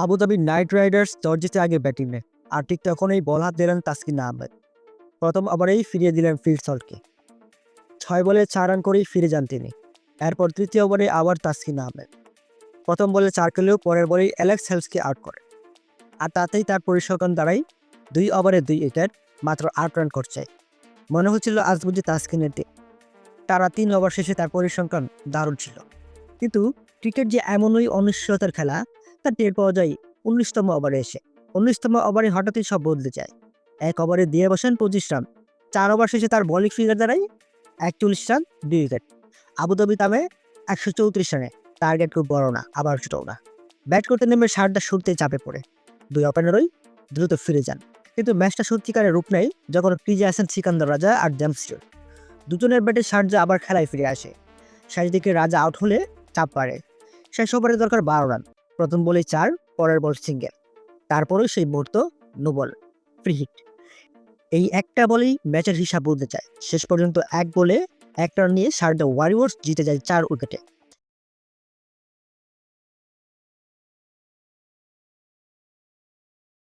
Abu Dhabi night Riders toss জিতে আগে ব্যাটিংয়ে আর ঠিক তখনই বল হাত দিলেন তাসকিন আহমেদ। প্রথম ওভারেই ফিরিয়ে দিলেন ফিল্ড সলকে। ছয় বলে চার রান করেই ফিরে যান তিনি। এরপর তৃতীয় ওভারে আবার তাসকিন আহমেদ। প্রথম বলে চার খেলেও পরের বলেই অ্যালেক্স হেলসকে আউট করে। আর তাতেই তার পরিসংখ্যান দাঁড়ায়, দুই ওভারে দুই উইকেট, মাত্র আট রান করছে মনে হচ্ছিল আজ বুঝি তাসকিনের দিন তারা তিন ওভার শেষে তার পরিসংখ্যান দারুণ ছিল। কিন্তু ক্রিকেট যে এমনই অনিশ্চয়তার খেলা তা টের পাওয়া যায় উনিশতম ওভারে এসে। উনিশতম ওভারে হঠাৎই সব বদলে যায়। এক ওভারে দিয়ে বসেন পঁচিশ রান। চার ওভার শেষে তার বলিং ফিগার দাঁড়ায় একচল্লিশ রান, দুই উইকেট আবুধাবি তামে একশো চৌত্রিশ রানে। টার্গেট খুব বড় না, আবার ছোটও না। ব্যাট করতে নেমে শার্টটা শুরুতেই চাপে পড়ে। দুই ওপেনারই দ্রুত ফিরে যান। কিন্তু ম্যাচটা সত্যিকারের রূপ নেয় যখন ক্রিজে আসেন সিকান্দার রাজা আর জ্যামস্টিল দুজনের ব্যাটে শারজা আবার খেলায় ফিরে আসে। শেষ দিকে রাজা আউট হলে চাপ পারে শেষ ওভারে দরকার বারো রান। প্রথম বলে চার, পরের বল সিঙ্গেল। তারপরেও সেই মুহূর্ত নো বল ফ্রি হিট এই একটা বলেই ম্যাচের হিসাব বলতে চায় শেষ পর্যন্ত এক বলে একটা নিয়ে সারদা ওয়ারিয়ার্স জিতে যায় চার উইকেটে।